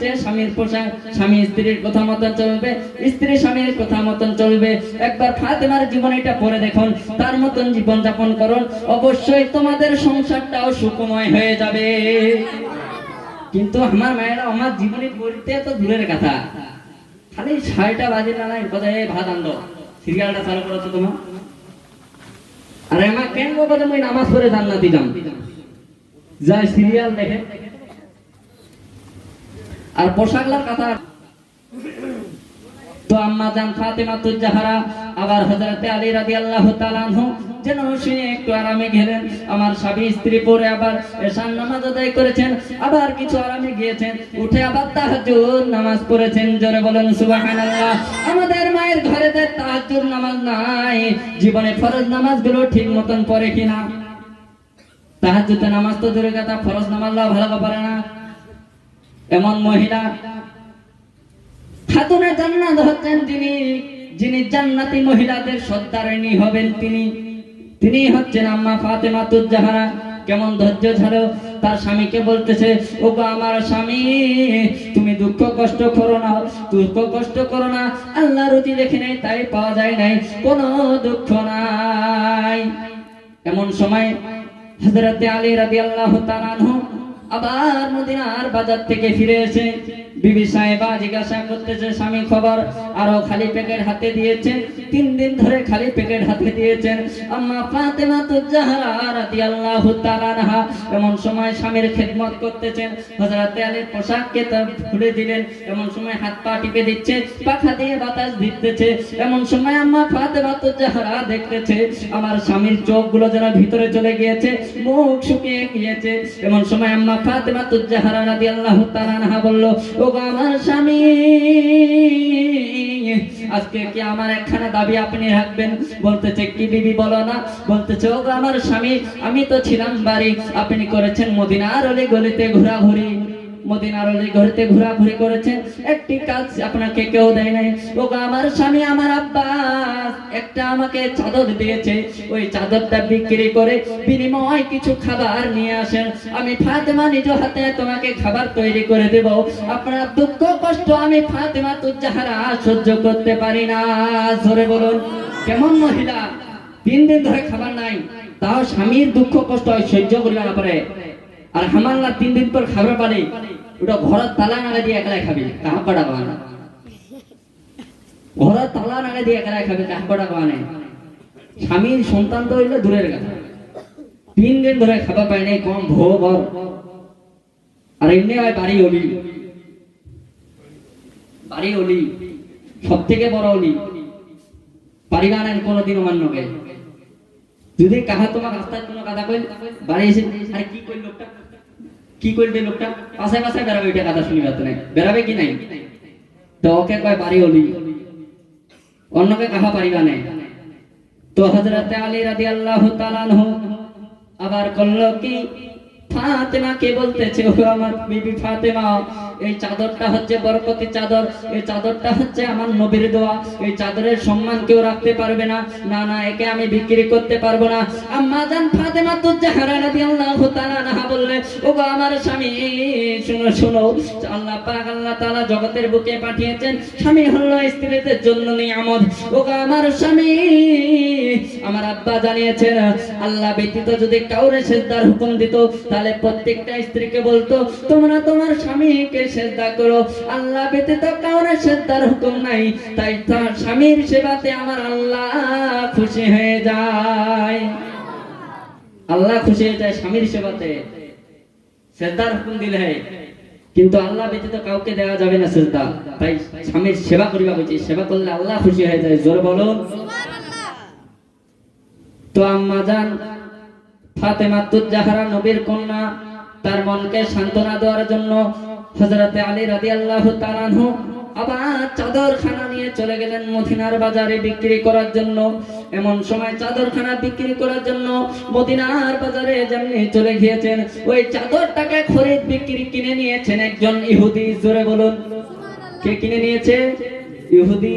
স্বামীর পোশাক স্বামী স্ত্রীর কথা মতন চলবে, স্ত্রী স্বামীর কথা মতন চলবে। একবার ফাতেমার জীবন এটা পড়ে দেখুন, তার মতন জীবন যাপন করুন। অবশ্যই তোমাদের সংসারটাও সুখময় হয়ে যাবে। কিন্তু আমার মায়েরা, আমার জীবনে পড়তে তো দূরের কথা। খালি ছয়টা বাজে না নাই, কথা এই ভাত আনলো। সিরিয়ালটা চালু করেছ তোমার আরে আমার কেন কথা মই নামাজ পড়ে জান্নাতি যাম? যা সিরিয়াল দেখে। আর পোশাকলার কথা। তো আম্মা জান ফাতেমা তুজাহারা আবার হযরতে আলী রাদিয়াল্লাহু তাআলা আনহু, যেন শুনে একটু আরামে গেলেন। আমার স্বামী স্ত্রী পরে আবার এশান নামাজ আদায় করেছেন, আবার কিছু আরামে গিয়েছেন। উঠে আবার তাহাজ্জুদ নামাজ পড়েছেন। জোরে বলেন, সুবহানাল্লাহ। আমাদের মায়ের ঘরে তাহাজ্জুদ নামাজ নাই। জীবনে ফরজ নামাজগুলো ঠিক মতন পড়ে কিনা? তাহাজ্জুদের নামাজ তো দূরের কথা, ফরজ নামাজও ভালো পারে না। এমন মহিলা। খাতুনে জান্নাত হচ্ছেন তিনি, যিনি জান্নাতি মহিলাদের সর্দারিনী হবেন তিনি। তিনি হচ্ছেন আম্মা ফাতেমা তুজাহারা কেমন ধৈর্য ধরো, তার স্বামীকে বলতেছে ও গো আমার স্বামী, তুমি দুঃখ কষ্ট করো না, দুঃখ কষ্ট করো না, আল্লাহ রুচি দেখে নেই তাই পাওয়া যায় নাই, কোনো দুঃখ নাই। এমন সময় হযরতে আলী রাদিয়াল্লাহু তাআলা আনহু আবার মদিনার বাজার থেকে ফিরে এসে বিবি সাহেবা জিজ্ঞাসা করতেছে, স্বামী, খবর? আরও খালি প্যাকেট হাতে দিয়েছেন তিন দিন ধরে খালি প্যাকেট হাতে দিয়েছেন আম্মা ফাতেমা তো তাআলা এমন সময় স্বামীর খেদমত করতেছেন হযরতে আলীর পোশাককে খুলে দিলেন। এমন সময় হাত পা টিপে দিচ্ছে, পাখা দিয়ে বাতাস দিতেছে এমন সময় আম্মা ফাতেমা তো জাহরা দেখতেছে, আমার স্বামীর চোখগুলো যেন ভিতরে চলে গিয়েছে, মুখ শুকিয়ে গিয়েছে। এমন সময় আম্মা ফাতেমা তো জাহরা রাদিয়াল্লাহু তাআলা বলল ও গো আমার স্বামী, আজকে কি আমার একখানা দাবি আপনি রাখবেন? বলতেছে, কি বিবি বলো না? বলতেছে, ও আমার স্বামী, আমি তো ছিলাম বাড়ি। আপনি করেছেন মদিনার অলি গলিতে ঘোরাঘুরি। মদিনার অলি গলিতে ঘোরাঘুরি করেছেন একটি কাজ আপনাকে কেউ দেয় নাই। ও আমার স্বামী, আমার আব্বা, একটা আমাকে চাদর দিয়েছে। ওই চাদরটা বিক্রি করে বিনিময় কিছু খাবার নিয়ে আসেন। আমি ফাতেমা নিজ হাতে তোমাকে খাবার তৈরি করে দেব। আপনার দুঃখ কষ্ট আমি ফাতেমা তো যাহারা সহ্য করতে পারি না। ধরে বলুন, কেমন মহিলা? তিন দিন ধরে খাবার নাই। তাও স্বামীর দুঃখ কষ্ট হয় সহ্য করিবা না পারে আর হামাল্লা তিন দিন পর খাবার পারে ওটা ঘরের তালা নাগা দিয়ে একলাই খাবি কাহা কটা বানা। ঘরের তালা নাগা দিয়ে একলাই খাবি কাহা কটা বানে। স্বামীর সন্তান তো হইলে দূরের কথা। তিন দিন ধরে খাবার পায় নাই, কম ভো বর আর এমনি হয় বাড়ি অলি। বাড়ি অলি সব থেকে বড় অলি। পারিবা না কোনোদিন অমান্যকে যদি কাহা তোমার রাস্তায় কোনো কাদা কইল, বাড়ি এসে, আরে কি কইল লোকটা? কি করবে লোকটা? পাশে পাশে বেড়াবে ওইটা কথা শুনিবা তো নাই। বেড়াবে কি নাই? তো ওকে কয়, বাড়ি হলি অন্যকে কাহা পারিবা নাই। তো হজরত আলী তাআলা আনহু আবার করল কি ফাতেমা কে বলতেছে ও আমার বিবি ফাতেমা। এই চাদরটা হচ্ছে বরকতি চাদর। এই চাদরটা হচ্ছে আমার নবীর দোয়া। এই চাদরের সম্মান কেউ রাখতে পারবে না। না না, একে আমি বিক্রি করতে পারব না। আম্মা জান ফাতেমা তো জাহারা রাদিয়াল্লাহু তাআলা আনহা বললে ও গো আমার স্বামী, শুনো শুনো। আল্লাহ পাক, আল্লাহ তাআলা জগতের বুকে পাঠিয়েছেন স্বামী হলো স্ত্রীদের জন্য নিয়ামত। গো আমার স্বামী, আমার আব্বা জানিয়েছেন, আল্লাহ ব্যতীত যদি কাউরে সেজদার হুকুম দিত, তাহলে প্রত্যেকটা স্ত্রীকে বলতো, তোমরা তোমার স্বামীকে সেজদা করো। আল্লাহ ব্যতীত কাউরে হুকুম নাই। তাই তার স্বামীর সেবাতে আমার আল্লাহ খুশি হয়ে যায়। আল্লাহ খুশি হয়ে যায় স্বামীর সেবাতে। হুকুম দিলে। কিন্তু আল্লাহ ব্যতীত কাউকে দেওয়া যাবে না সেজদা। তাই স্বামীর সেবা করিবা বলছি। সেবা করলে আল্লাহ খুশি হয়ে যায়। জোর বলুন। তো আম্মা জান, ফাতেমা তুজাহারা নবীর কন্যা, তার মনকে সান্ত্বনা দেওয়ার জন্য হযরতে আলী রাজি আল্লাহ আনহু আবার চাদরখানা নিয়ে চলে গেলেন মদিনার বাজারে বিক্রি করার জন্য। এমন সময় চাদরখানা বিক্রি করার জন্য মদিনার বাজারে যেমনি চলে গিয়েছেন, ওই চাদরটাকে খরিদ বিক্রি কিনে নিয়েছেন একজন ইহুদি। জোরে বলুন। কে কিনে নিয়েছে? ইহুদি।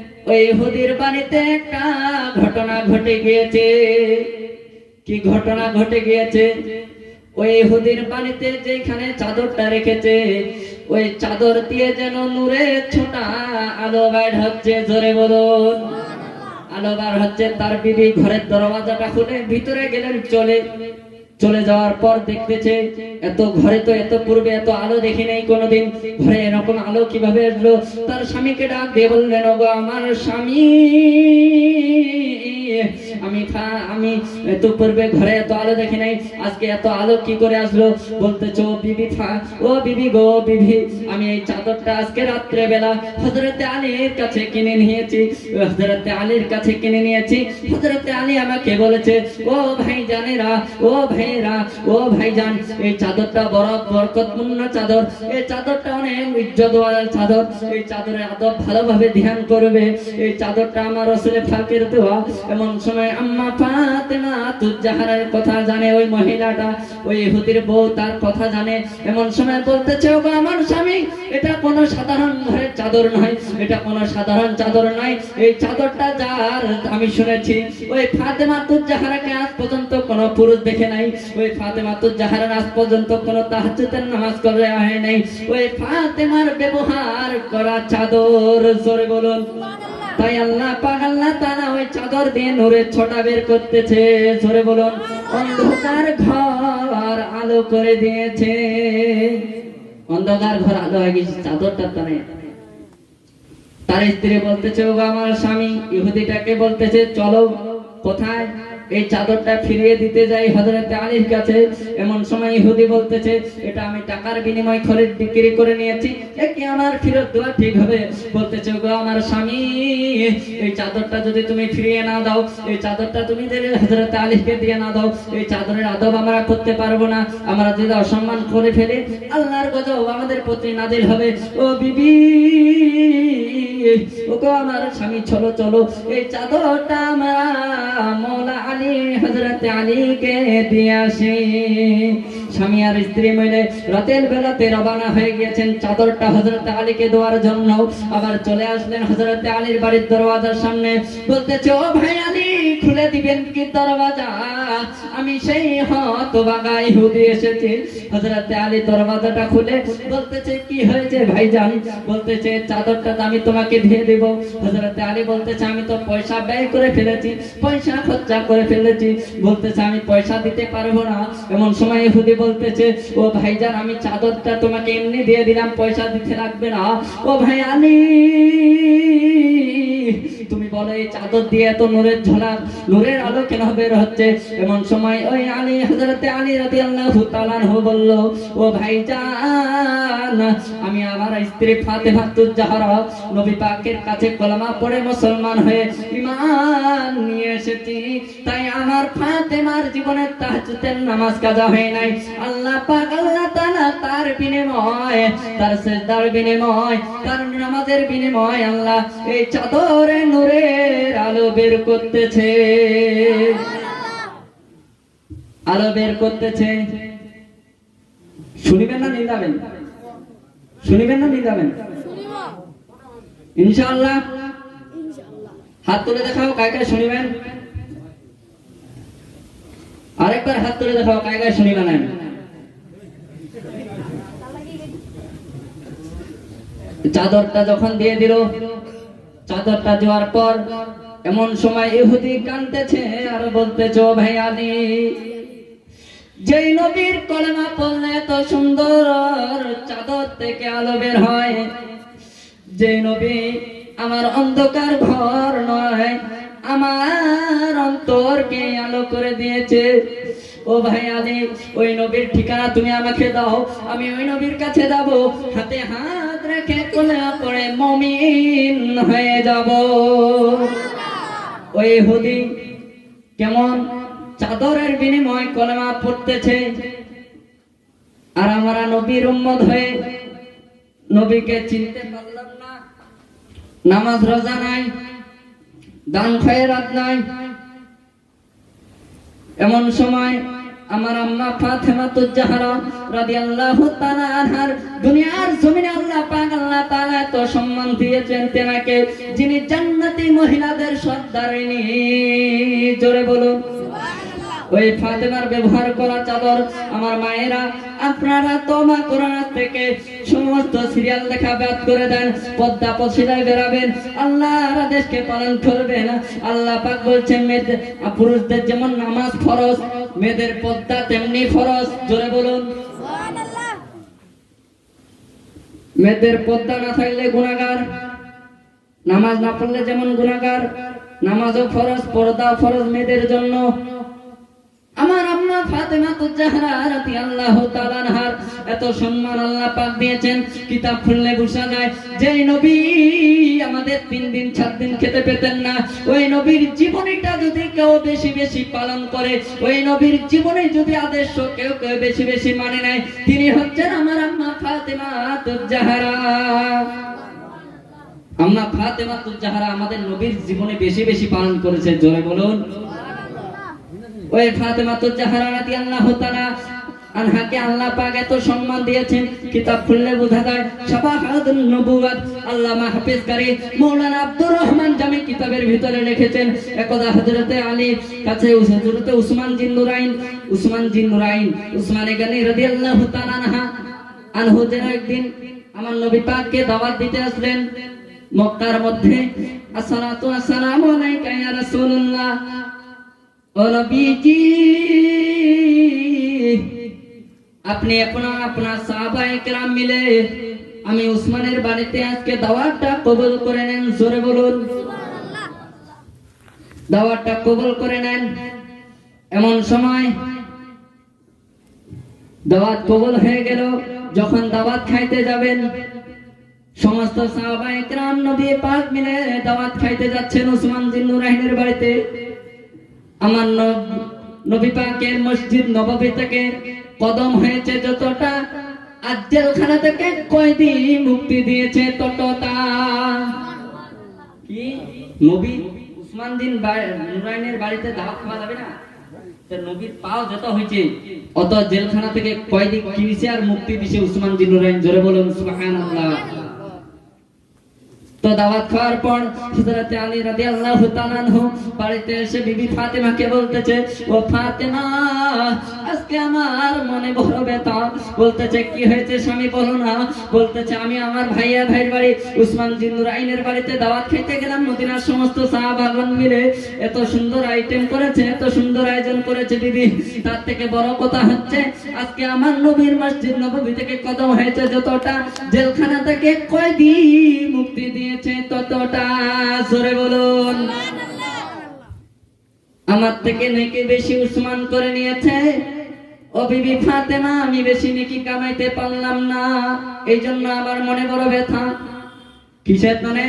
ওই ইহুদির বাড়িতে একটা ঘটনা ঘটে গিয়েছে। কি ঘটনা ঘটে গিয়েছে? ওই ইহুদির বাড়িতে যেখানে চাদরটা রেখেছে, ওই চাদর দিয়ে যেন নূরে ছোটা আলো বাইর হচ্ছে, জোরে বলুন। আলো বার হচ্ছে, তার বিবি ঘরের দরওয়াজাটা খুলে ভিতরে গেলেন, চলে চলে যাওয়ার পর দেখতেছে, এত ঘরে তো এত পূর্বে এত আলো দেখি নাই কোনোদিন। ঘরে এরকম আলো কীভাবে আসলো? তার স্বামীকে ডাক দিয়ে বললেন, ওগো, আমার স্বামী আমি আমি পূর্বে ঘরে এত আলো দেখি নাই। আজকে এত আলো কি করে আসলো? বলতেছো বিবি ও বিবি গো, বিবি, আমি এই চাদরটা আজকে রাত্রে বেলা হজরতে আলীর কাছে কিনে নিয়েছি। হজরতে আলীর কাছে কিনে নিয়েছি। হজরতে আলী আমাকে বলেছে, ও ভাই জানেরা ও ভাইরা ও ভাইজান, এই চাদরটা বড় বরকতপূর্ণ চাদর। এই চাদরটা অনেক ইজ্জতওয়ালা চাদর। এই চাদরের আদব ভালোভাবে ধ্যান করবে। এই চাদরটা আমার রসুলে ফাঁকের দেওয়া এমন সময় আম্মা ফাতেমা তুজাহারের কথা জানে ওই মহিলাটা, ওই ইহুদির বউ তার কথা জানে। এমন সময় বলতেছে ও আমার স্বামী, এটা কোনো সাধারণ ঘরের চাদর নয়, এটা সাধারণ চাদর নয়। এই চাদরটা যার, আমি শুনেছি, ওই ফাতেমা আজ পর্যন্ত কোনো পুরুষ দেখে নাই। ওই ফাতেমা তুজাহারা আজ পর্যন্ত কোনো তাহাজ্জুদের নামাজ করে হয় নাই। ওই ফাতেমার ব্যবহার করা চাদর, জোরে বলুন। তাই আল্লাহ ওই চাদর দিয়ে বের করতেছে। বলুন, অন্ধকার ঘর আলো করে দিয়েছে। অন্ধকার ঘর আলো চাদরটা তানে। তার স্ত্রী বলতেছে, ও আমার স্বামী, ইহুদিটাকে বলতেছে, চলো কোথায়? এই চাদরটা ফিরিয়ে দিতে যাই হজরতে আলীর কাছে। এমন সময় ইহুদি বলতেছে, এটা আমি টাকার বিনিময় খরিদ, বিক্রি করে নিয়েছি। কি আমার ফেরত দেওয়া ঠিক হবে? বলতেছে গো আমার স্বামী, এই চাদরটা যদি তুমি ফিরিয়ে না দাও, এই চাদরটা তুমি যদি হজরতে আলীকে দিয়ে না দাও, এই চাদরের আদব আমরা করতে পারব না। আমরা যদি অসম্মান করে ফেলি, আল্লাহর গজব আমাদের প্রতি নাজিল হবে। ও বিবি, ওগো আমার স্বামী, চলো চলো। এই চাদরটা আমরা মৌলা আলী আসি। স্বামী আর স্ত্রী রাতের বেলাতে রবানা হয়ে চাদরটা দেওয়ার জন্য। আবার চলে আসলেন হজরত আলীর বাড়ির দরওয়াজার সামনে। বলতেছে, ও ভাই আলী খুলে দিবেন কি দরওয়াজা? আমি সেই হতবাগা ইহুদি এসেছি। হজরত আলী দরওয়াজাটা খুলে বলতেছে, কি হয়েছে ভাইজান? বলতেছে, চাদরটা আমি তোমাকে দিয়ে দেব। হজরত আলী বলতেছে, আমি তো পয়সা ব্যয় করে ফেলেছি, পয়সা খরচা করে ফেলেছি। বলতেছে, আমি পয়সা দিতে পারব না। এমন সময় ইহুদি বলতেছে, ও ভাইজান, আমি চাদরটা তোমাকে এমনি দিয়ে দিলাম, পয়সা দিতে লাগবে না। ও ভাই আলী, তুমি বলো, এই চাদর দিয়ে এত নূরের ঝলক নূরের আলো কেন বের হচ্ছে? এমন সময় ওই আলী হজরতে আলী রাদিয়াল্লাহু তাআলা আনহু বলল, ও ভাইজান আমি আমার স্ত্রী ফাতেমা তুজাহারা নবী পাকের কাছে কলমা পড়ে মুসলমান হয়ে ঈমান নিয়ে এসেছি। তাই আমার ফাতেমার জীবনে তাহাজ্জুদের নামাজ কাজা হয় নাই। আল্লাহ পাক, আল্লাহ তাআলা তার বিনিময়, তার সেজদার বিনিময়, তার নামাজের বিনিময় আল্লাহ এই চাদরে নূরের আলো বের করতেছে। আলো বের করতেছে। শুনিবেন না, নিন্দাবেন? শুনিবেন না নিন্দাবেন ইনশাআল্লাহ। হাত তুলে দেখাও, কায় কায় শুনিবেন? আরেকবার হাত তুলে দেখাও, কায় কায় শুনিবেন না চাদরটা যখন দিয়ে দিল, চাদরটা দেওয়ার পর এমন সময় ইহুদি কানতেছে আর বলতেছ ভাই আলী যেই নবীর কলেমা পড়লে এত সুন্দর চাদর থেকে আলো বের হয়। যে নবী আমার অন্ধকার ঘর নয়, আমার অন্তরকে আলো করে দিয়েছে। ও ভাই আলী, ওই নবীর ঠিকানা তুমি আমাকে দাও, আমি ওই নবীর কাছে যাব। হাতে হাত রেখে কোলে পড়ে মমিন হয়ে যাব। ওই হুদি কেমন? চাদরের বিনিময় কলেমা পড়তেছে। আর আমরা নবীর উম্মত হয়ে নবীকে চিনতে পারলাম না। নামাজ রোজা নাই, দান খয়রাত নাই। এমন সময় আমার আম্মা ফাতেমা তুজাহারা রাদিয়াল্লাহু তাআলা আনহার দুনিয়ার জমিনে আল্লাহ পাক, আল্লাহ তাআলা এত সম্মান দিয়েছেন তেনাকে, যিনি জান্নাতি মহিলাদের সর্দারিনী। জোরে বলুন। ওই ফাতেমার ব্যবহার করা চাদর আমার মায়েরা আপনারা তোমা কোরআন থেকে সমস্ত সিরিয়াল দেখা ব্যাত করে দেন পদ্মা পশিদায় বেরাবেন আল্লাহর আদেশকে পালন করবেন। আল্লাহ পাক বলছেন মেয়েদের পুরুষদের যেমন নামাজ ফরজ মেয়েদের পদ্মা তেমনি ফরজ। জোরে বলুন। মেয়েদের পদ্মা না থাকলে গুণাগার নামাজ না পড়লে যেমন গুণাগার নামাজও ফরজ পর্দা ফরজ মেয়েদের জন্য। এত সম্মান আল্লাহ পাক দিয়েছেন। কিতাব খুললে যায় নবী আমাদের তিন দিন দিন খেতে পেতেন না, ওই নবীর জীবনীটা যদি কেউ বেশি বেশি পালন করে, ওই নবীর জীবনে যদি আদর্শ কেউ কেউ বেশি বেশি মানে নেয়, তিনি হচ্ছেন আমার আম্মা ফাতেমা আম্মা ফাতেমা আমাদের নবীর জীবনে বেশি বেশি পালন করেছে, জোরে বলুন। ওই ফাতেমা তো জাহারা রাদিয়াল্লাহু তাআলা আনহাকে আল্লাহ পাক এত সম্মান দিয়েছেন, কিতাব খুললে বোঝা যায় নবুওয়াত, আল্লামা মাওলানা আব্দুর রহমান জামি কিতাবের ভিতরে লিখেছেন, একদা হযরতে আলী, কাছে হযরতে উসমান উসমান উসমান গানি রাদিয়াল্লাহু তাআলা আনহা, আনহু যেন একদিন আমার নবী পাককে দাওয়াত দিতে আসলেন, মক্কার মধ্যে, আসসালাতু আসসালামু আলাইকা ইয়া রাসূলুল্লাহ আপনি আপনা আপনা সাহাবা একরাম মিলে আমি উসমানের বাড়িতে আজকে দাওয়াতটা কবুল করে নেন, জোরে বলুন। দাওয়াতটা কবুল করে নেন। এমন সময় দাওয়াত কবুল হয়ে গেল, যখন দাওয়াত খাইতে যাবেন, সমস্ত সাহাবা একরাম নবী পাক মিলে দাওয়াত খাইতে যাচ্ছেন উসমান জিন্নুরাহিনের বাড়িতে। আমার নব- পাকের মসজিদ নববী থেকে কদম হয়েছে যতটা, আর জেলখানা থেকে কয়দি মুক্তি দিয়েছে ততটা। কি? নবী উসমান দিন নুরাইনের বাড়িতে দাওয়াত খাওয়া যাবে না? নবীর পাও যত হয়েছে, অত জেলখানা থেকে কয়দি কিনেছে আর মুক্তি দিছে উসমান দিন নুরাইন? জোরে বলুন, সুবহানাল্লাহ। আমি আমার ভাইয়া, ভাইয়ের বাড়ি, উসমান জিন্নুর আইনের বাড়িতে দাওয়াত খেতে গেলাম। মদিনার সমস্ত সাহাবাগণ মিলে এত সুন্দর আইটেম করেছে, এত সুন্দর আয়োজন করেছে বিবি। তার থেকে বড় কথা হচ্ছে, আজকে আমার নবীর মসজিদ নববী থেকে কদম হয়েছে যতটা। জেলখানা থেকে কয়দি মুক্তি দিয়েছে ততটা জোরে বলুন। আমার থেকে নাকি বেশি উসমান করে নিয়েছে। ও বিবি ফাতেমা আমি বেশি নাকি কামাইতে পারলাম না। এই জন্য আমার মনে বড় ব্যথা। কিসের তানে?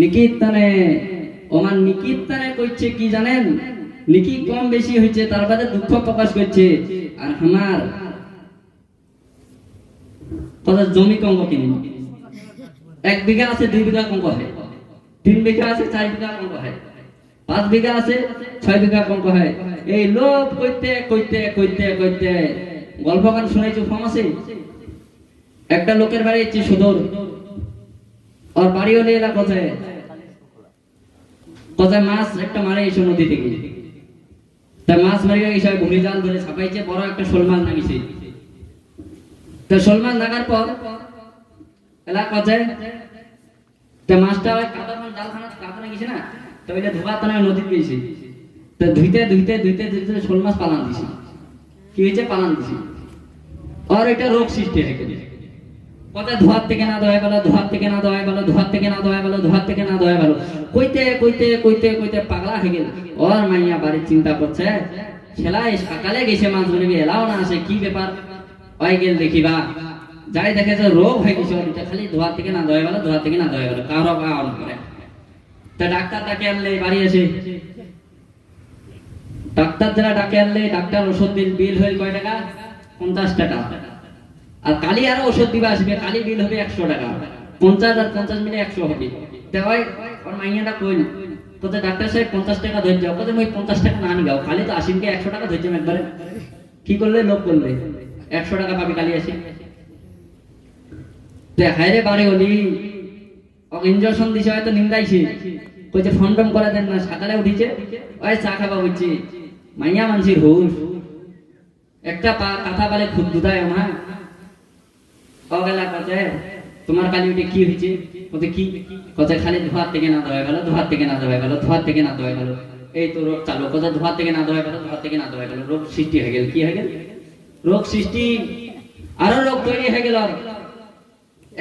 নিকিতনে ওমান নিকিতনে কইছে কি জানেন? নিকি কম বেশি হয়েছে তার বাদে দুঃখ প্রকাশ করছে। আর আমার কথা জমি কম কিনি। এক বিঘা আছে দুই বিঘা কম হয়। তিন বিঘা আছে চার বিঘা কম হয়। পাঁচ বিঘা আছে ছয় বিঘা কম হয়। এই লোভ কইতে কইতে কইতে কইতে গল্প গান শুনাইছো ফর্ম আছে? একটা লোকের বাড়ি হচ্ছে সুদর। আর বাড়িও নিয়ে এলা কোথায়? কোথায় মাছ? একটা মারে এসে নদী থেকে। তাই মাছ মারি গেছে ঘুরি জাল ধরে ছাপাইছে, বড় একটা শোল মাছ নামিছে। তো মাছ লাগার পর এলা কোথায় তা মাছটা ওই মাছ জালখানা কাদানে গেছে না, তো ওইটা ধোয়া তো নদীতে গেছে তো ধুইতে ধুইতে ধুইতে ধুইতে শোল মাছ পালান দিছে। কি হয়েছে? পালান দিছে। আর এটা রোগ সৃষ্টি হয়ে গেছে কথা ধোয়ার থেকে না দয়া গেল, ধোয়ার থেকে না দয়া গেল, ধোয়ার থেকে না দয়া গেল, ধোয়ার থেকে না দয়া গেল। কইতে কইতে কইতে কইতে পাগলা হয়ে গেল। ওর মাইয়া বাড়ির চিন্তা করছে ছেলাই সকালে গেছে মাছ ধরবি এলাও না আসে কি ব্যাপার? ওই দেখিবা। যাই দেখে যে রোগ হয়ে গেছে ওর, খালি ধোয়ার থেকে না দয়া গেল ধোয়ার থেকে না দয়া গেল কারও কারণ করে। তা ডাক্তার ডাকে আনলে বাড়ি এসে। ডাক্তার যারা ডাকে আনলে ডাক্তার ওষুধ দিল বিল হয়ে কয় টাকা? পঞ্চাশ টাকা। আর কালি আরও ওষুধ দিবা আসবে কালি বিল হবে একশো টাকা। পঞ্চাশ আর পঞ্চাশ মিলে একশো হবে। দেওয়াই ওর মাইয়াটা কইল ডাক্তার সাহেব পঞ্চাশ টাকা ধৈর্য কোথায় ওই পঞ্চাশ টাকা না নিগাও খালি তো আশিনকে একশো টাকা ধৈর্য একবারে কি করলে? লোক করলে। একশো টাকা পাবি, কালি আসি। দেখাই রে বাড়ি হলি ইঞ্জেকশন দিছে, হয়তো নিন্দাইছে। কইছে ফোন টোন করে দেন না সকালে উঠিছে। ওই চা খাবা বুঝছি মাইয়া মানসির হুশ একটা কথা বলে খুব দুদায় আমার। অগেলা কথা তোমার কালি উঠে কি হয়েছে কোথায় কি? কোথায় খালি ধোয়ার থেকে না ধোয়া গেল, ধোয়ার থেকে না ধোয়া গেল, ধোয়ার থেকে না ধোয়া গেল। এই তো রোগ চালু কোথায় ধোয়ার থেকে না ধোয়া গেল, ধোয়ার থেকে না ধোয়া গেল, রোগ সৃষ্টি হয়ে গেল, কি হয়ে গেল? রোগ সৃষ্টি, আরও রোগ তৈরি হয়ে গেল।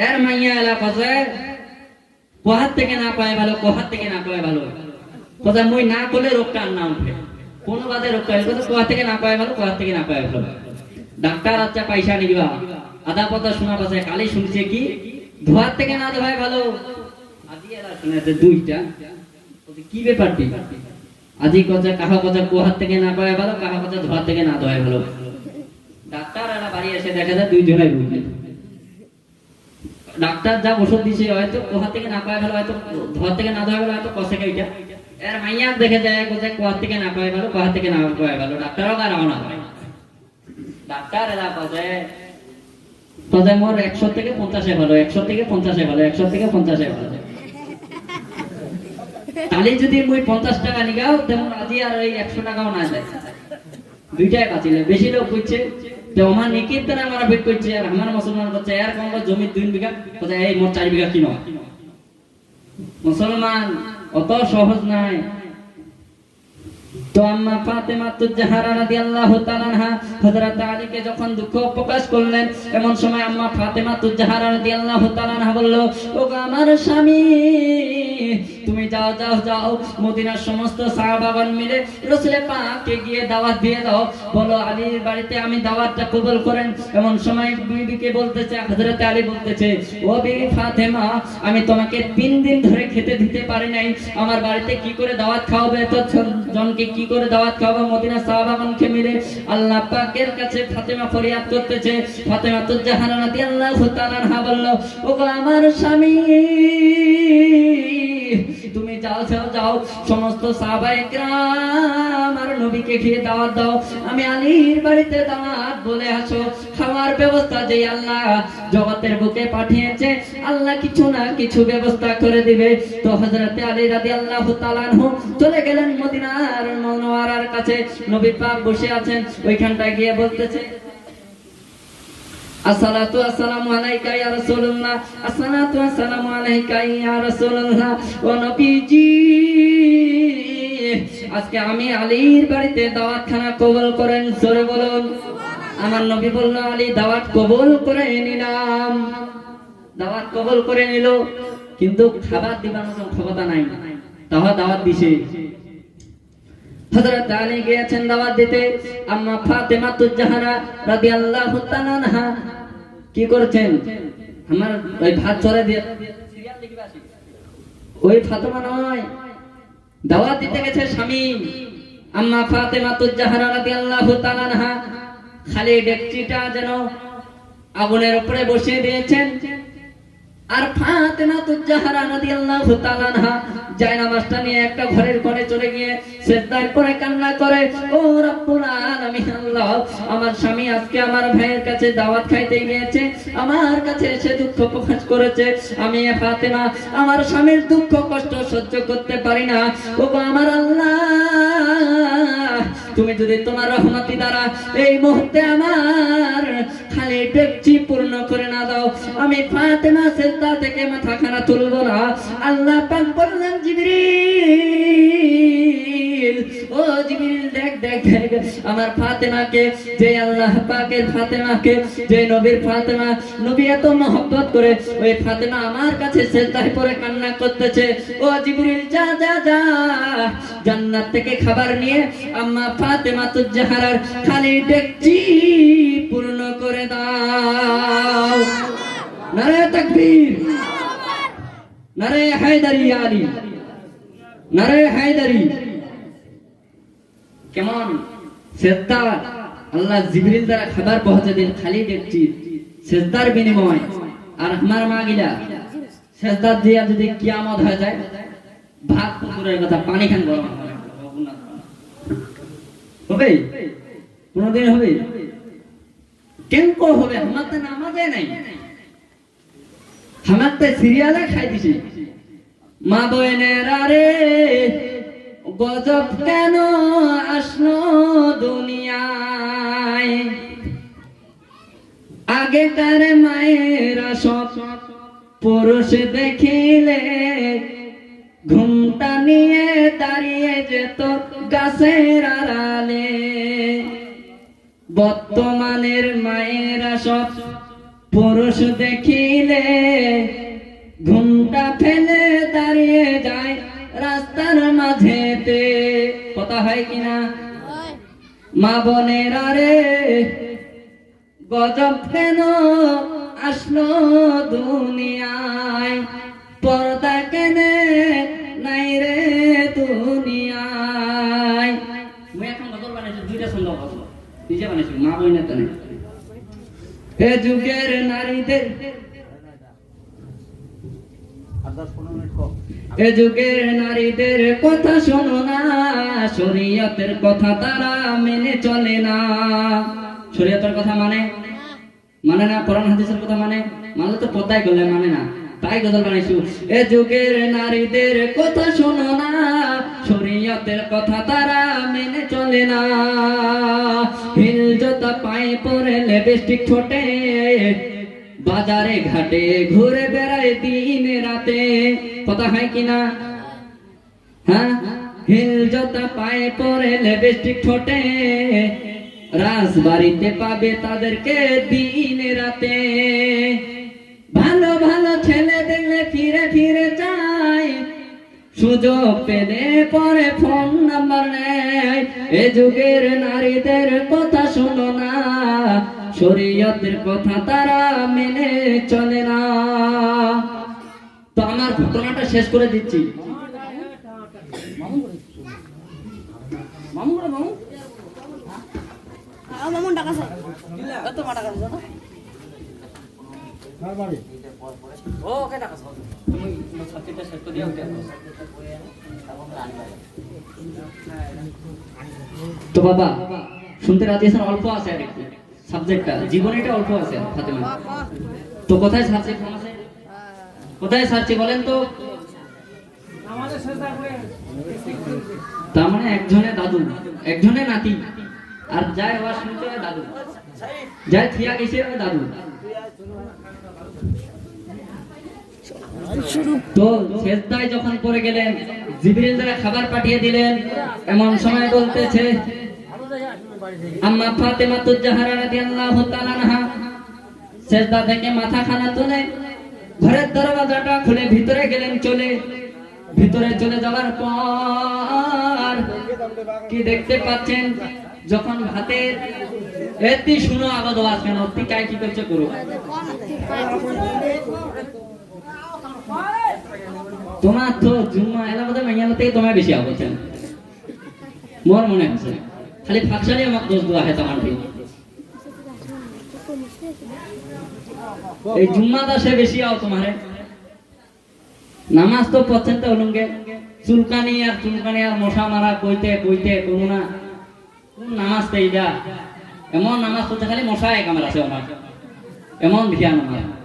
এর মাইয়া এলা কোথায় কোহার থেকে না পায় ভালো কোহার থেকে না পায় ভালো। কোথায় মই না করলে রোগটা আর না উঠে। কোনো বাদে রোগটা গেল কোহার থেকে না পায় ভালো কোহার থেকে না পায় ভালো। ডাক্তার আচ্ছা পয়সা নিবা আদা পদা শোনা পাশে কালি শুনছে কি? ধোয়ার থেকে না ধোয়াই ভালো। আজি এরা শুনেছে দুইটা। কি ব্যাপারটি? আজি কথা কাহা কথা কোহার থেকে না পায় ভালো, কাহা কথা ধোয়ার থেকে না ধোয়াই ভালো। ডাক্তার বাড়ি এসে দেখা যায় দুইজনাই বুঝলে ডাক্তার যা ওষুধ দিছে, হয়তো কোহা থেকে না পায় ভালো, হয়তো ধোয়া থেকে না ধোয়া ভালো হয়তো কষে এইটা এর মাইয়া দেখে যায় কোথায় কোহা থেকে না পায় ভালো কোহা থেকে না পায় ভালো, ডাক্তারও হয় ডাক্তার এরা মোর একশো থেকে পঞ্চাশে ভালো, একশো থেকে পঞ্চাশে ভালো, একশো থেকে পঞ্চাশে ভালো। তাহলে যদি মুই পঞ্চাশ টাকা নিগাও, তেমন আজি আর এই একশো টাকাও না যায় দুইটাই বাঁচিলে, বেশি লোক বুঝছে। তো আমার নিকির আমরা ভেট করছে, আর আমার মুসলমান করছে এর কম জমি দুই বিঘা? কোথায় এই মোট চার বিঘা কিনো মুসলমান অত সহজ নাই। তো আম্মা ফাতেমা জাহারা রাদিয়াল্লাহু তাআলা হযরত আলীকে যখন দুঃখ প্রকাশ করলেন, এমন সময় আম্মা ফাতেমা জাহারা রাদিয়াল্লাহু তাআলা বলল ও আমার স্বামী, তুমি যাও যাও যাও, মদিনার সমস্ত মিলে গিয়ে দাওয়াত দিয়ে দাও। বলো, আলীর বাড়িতে আমি দাওয়াতটা কবুল করেন। এমন সময় বিবিকে বলতেছে, হযরত আলী বলতেছে, ও বিবি ফাতেমা, আমি তোমাকে তিন দিন ধরে খেতে দিতে পারি নাই। আমার বাড়িতে কি করে দাওয়াত খাওয়াবে? এত জনকে কি করে দাওয়াত খাওয়াবো মদিনা সাহাবাগণকে মিলে আল্লাহ পাকের কাছে ফাতেমা ফরিয়াদ করতেছে। ফাতেমা তো জাহান রাদিয়াল্লাহু তাআলা বলল ওগো আমার স্বামী তুমি যাও যাও যাও। সমস্ত সাহাবাই আমার নবীকে খেয়ে দাওয়াত দাও। আমি আলীর বাড়িতে দাওয়াত বলে আসো। খাওয়ার ব্যবস্থা যে আল্লাহ জগতের বুকে পাঠিয়েছে, আল্লাহ কিছু না কিছু ব্যবস্থা করে দিবে। তো হজরতে আলী রাদি আল্লাহ তালানহ চলে গেলেন মদিনার মনোয়ারার কাছে। নবী পাক বসে আছেন। ওইখানটা গিয়ে বলতেছে আসসালাতু আসসালামু আলাইকা ইয়া রাসূলুল্লাহ, আসসালাতু আসসালামু আলাইকা ইয়া রাসূলুল্লাহ, ও নবীজি। আজকে আমি আলীর বাড়িতে দাওয়াত খানা কবুল করেন, জোরে বলুন। আমার নবী বলল, আলী, দাওয়াত কবুল করে নিলাম। দাওয়াত কবুল করে নিল, কিন্তু খাবার দিবার মতো ক্ষমতা নাই। তাহা দাওয়াত দিছে। হযরত আলী গিয়েছেন দাওয়াত দিতে। আম্মা ফাতেমা তুজাহারা রাদিয়াল্লাহু তাআলা কি করছেন? আমার ওই ভাত চড়ে দিয়ে ওই ফাতেমা নয়, দাওয়াত দিতে গেছে স্বামী। আম্মা ফাতেমা তুজাহারা রাদিয়াল্লাহু তাআলা আনহা। খালি ডেকচিটা যেন আগুনের উপরে বসিয়ে দিয়েছেন। আর ফাতেমা তুজাহারা রাদিয়াল্লাহু তাআলা আনহা জায়নামাজটা নিয়ে একটা ঘরের কোণে চলে গিয়ে সিজদায় পড়ে কান্না করে, ও রব্বুল আলামিন, আল্লাহ, আমার স্বামী আজকে আমার ভাইয়ের কাছে দাওয়াত খাইতে গিয়েছে, আমার কাছে এসে দুঃখ প্রকাশ করেছে। আমি ফাতেমা, আমার স্বামীর দুঃখ, কষ্ট সহ্য করতে পারি না। ও আমার আল্লাহ, তুমি যদি তোমার রহমতি দ্বারা এই মুহূর্তে আমার খালি ডেকচি পূর্ণ করে না দাও। আমি ফাতেমা সেজদা থেকে মাথা খানা তুলবো না। আল্লাহ পাক বললেন, জিবরিল, ও জিবরিল, দেখ দেখ দেখ, আমার ফাতেমাকে, যে আল্লাহ পাকের ফাতেমাকে, যে নবীর ফাতেমা, নবী এত মহব্বত করে, ওই ফাতেমা আমার কাছে সেজদায় পড়ে কান্না করতেছে। ও জিবরিল, যা যা যা, জান্নাত থেকে খাবার নিয়ে, আম্মা ফাতেমা তুজাহারার খালি ডেকচি পূর্ণ করে দাও। নারে তাকবীর। নারে হায়দারি আলী। নারে হায়দারি। কেমন? সেজদা। আল্লাহ জিবরিল দ্বারা খাবার পৌঁছে দিন, খালি দেখছি। সেজদার বিনিময়। আর আমার মা গিলা সেজদা দিয়া যদি কিয়ামত হয়ে যায়, ভাত পুকুরের কথা, পানি খান গরম হবে। কোনদিন হবে? কেন কো হবে আমার তো নামাজে নাই? আমার তো সিরিয়ালে খাই দিছি। মা বোনেরা রে, গজব কেন আসলো দুনিয়ায়? আগেকার মায়েরা সব পুরুষ দেখিলে, ঘুমটা নিয়ে দাঁড়িয়ে যেত গাছের আড়ালে। বর্তমানের মায়েরা সব পুরুষ দেখিলে ঘুমটা ফেলে দাঁড়িয়ে যায় রাস্তার মাঝেতে। কথা হয় কিনা মা বোনেরা রে গজব কেন আসলো দুনিয়ায়? পর্দা কেনে নিজে বানাইছি মা বইনা তো নাই। এ যুগের নারীদের। নারীদের কথা শোনো না, শরীয়তের কথা তারা মেনে চলে না। শরীয়তের কথা মানে? মানে না, কোরআন হাদিসের কথা মানে? মানলে তো পতাই করলে মানে না, তাই গজল বানাইছু। এ যুগের নারীদের কথা শোনো না, শরীয়তের কথা তারা মেনে চলে না। পায়ে পরে লিপস্টিক ঠোঁটে বাজারে ঘাটে ঘুরে বেড়ায় দিন রাতে। কথা হয় কিনা হ্যাঁ? হিল জোতা পায়ে পরে লিপস্টিক ঠোঁটে রাজবাড়িতে পাবে তাদেরকে দিন রাতে। ভালো ভালো ছেলে দেখলে ফিরে ফিরে যায়। সুযোগ পেলে পরে ফোন নাম্বার নেয়। এ যুগের নারীদের কথা শোনো না। শরীয়তের কথা তারা মেনে চলে না। তো আমার ঘটনাটা শেষ করে দিচ্ছি। মামু মামু। মামুন টাকা স্যার। তো বাবা শুনতে রাজি আছেন অল্প আছে আর একটু। সাবজেক্টটা জীবনীটা অল্প আছে ফাতেমা। তো কোথায় সার্চে আছে? কোথায় সার্চে বলেন তো? তার মানে একজনে দাদু একজনে নাতি। আর যায় আবার শুনতে হয় দাদু। যায় থিয়া গেছে দাদু। তো শেষদায় যখন পড়ে গেলেন জিবরিল দ্বারা খাবার পাঠিয়ে দিলেন এমন সময় বলতেছে আম্মা ফাতেমা তো জাহারা রাদিয়াল্লাহু তাআলা সেজদা থেকে মাথা খানা তুলে ঘরের দরওয়াজাটা খুলে ভিতরে গেলেন চলে ভিতরে চলে যাওয়ার পর কি দেখতে পাচ্ছেন যখন ভাতের এতি শুনো আবাদ কেন তুই কাই কি করছে করো তোমার তো জুম্মা বেশি মোর মনে খালি দোষ দেওয়া হয় তোমার এই জুম্মাটা সে বেশি আও তোমারে। নামাজ তো পড়ছেন তো হলুঙ্গে চুলকানি আর চুলকানি আর মশা মারা কইতে কইতে কোনো না, কোন নামাজ তো এইটা এমন নামাজ পড়তে খালি মশা এক আমার আছে ওনার এমন ধিয়ান আমার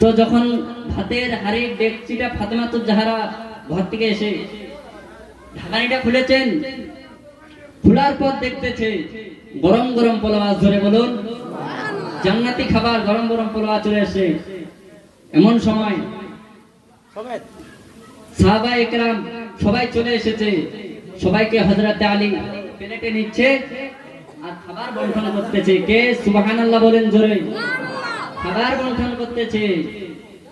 তো যখন ভাতের হাড়ির ডেকচিটা ফাতেমা তো যাহারা ঘর থেকে এসে ঢাকানিটা খুলেছেন খোলার পর দেখতেছে গরম গরম পোলাওয়া ধরে বলুন জান্নাতি খাবার গরম গরম পোলাওয়া চলে এসে এমন সময় সাহাবা একরাম সবাই চলে এসেছে সবাইকে হজরত আলী প্লেটে নিচ্ছে আর খাবার বন্টন করতেছে। কে? সুবহানাল্লাহ বলেন জোরে। খাবার বন্টন করতেছে।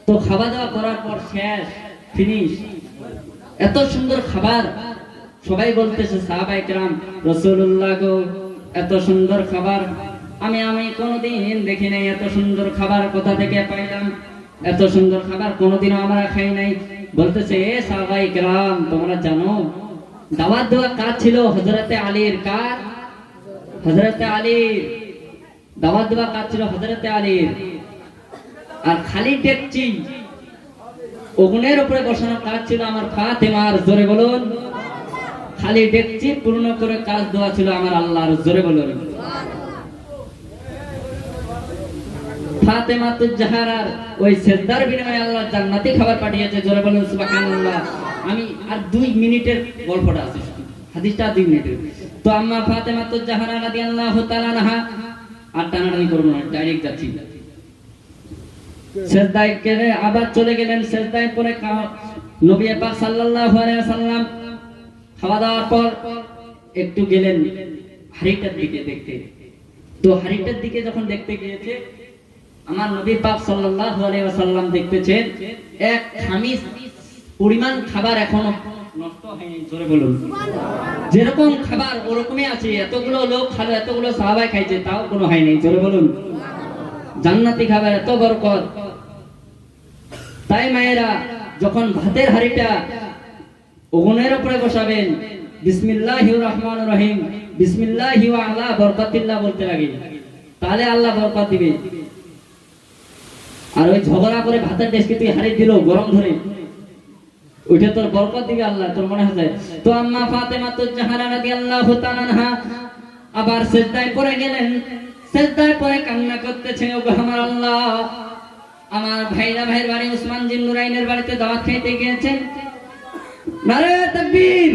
তো খাওয়া দাওয়া করার পর শেষ ফিনিশ এত সুন্দর খাবার সবাই বলতেছে সাহাবা একরাম রসুল্লাহ গো, এত সুন্দর খাবার। আমি আমি কোনোদিন দেখি নাই এত সুন্দর খাবার কোথা থেকে পাইলাম। এত সুন্দর খাবার কোনোদিনও আমরা খাই নাই। বলতেছে, এ সাহাবাই কেরাম, তোমরা জানো, দাওয়াত দেওয়া কাজ ছিল? হজরতে আলীর কাজ হজরতে আলীর। দাওয়াত দেওয়া কাজ ছিল? হজরতে আলীর। আর খালি ডেকচি ওগুনের উপরে বসানোর কাজ ছিল আমার ফাতেমার, জোরে বলুন। খালি ডেকচি পূর্ণ করে কাজ দেওয়া ছিল আমার আল্লাহর, জোরে বলুন। খাবার পাঠিয়েছে, জোরে আমি আর দুই মিনিটের গল্পটা আছে। তো আর ডাইরেক্ট যাচ্ছি। সেজদায় আবার চলে গেলেন, সেজদায় পরে নবী পাক সাল্লাল্লাহু আলাইহি খাওয়া দাওয়ার পর একটু গেলেন হাড়িটার দিকে দেখতে। তো হাড়িটার দিকে যখন দেখতে গিয়েছে, আমার নবী পাক সাল্লাল্লাহু আলাইহি দেখতেছেন, এক খামিস পরিমাণ খাবার এখনও যেরকম খাবার ওরকমই আছে, এতগুলো লোক খালো এতগুলো সাহাবাই খাইছে, তাও কোনো হয়নি জোরে বলুন। জান্নাতি খাবার এত বরকত। তাই মায়েরা, যখন ভাতের হাড়িটা ওগুনের উপরে বসাবেন বিসমিল্লাহি রহমান রহিম, বিসমিল্লাহি ওয়া আলা বরকাতিল্লাহ বলতে লাগে। তাহলে আল্লাহ দিবে। আর ওই ঝগড়া করে ভাতের ডেস্কে তুই হারিয়ে দিল, গরম ধরে। ওইটা তোর বরকত দিবে আল্লাহ, তোর মনে হয় তো আম্মা ফাতেমা তো জাহারা আবার সেজদায় পড়ে গেলেন। সেজদায় পরে কান্না করতেছে ওগো আমার আল্লাহ। আমার ভাইরা ভাইয়ের বাড়ি ওসমান জিন্নুরাইনের বাড়িতে দাওয়াত খাইতে গিয়েছেন। নারে তাকবীর।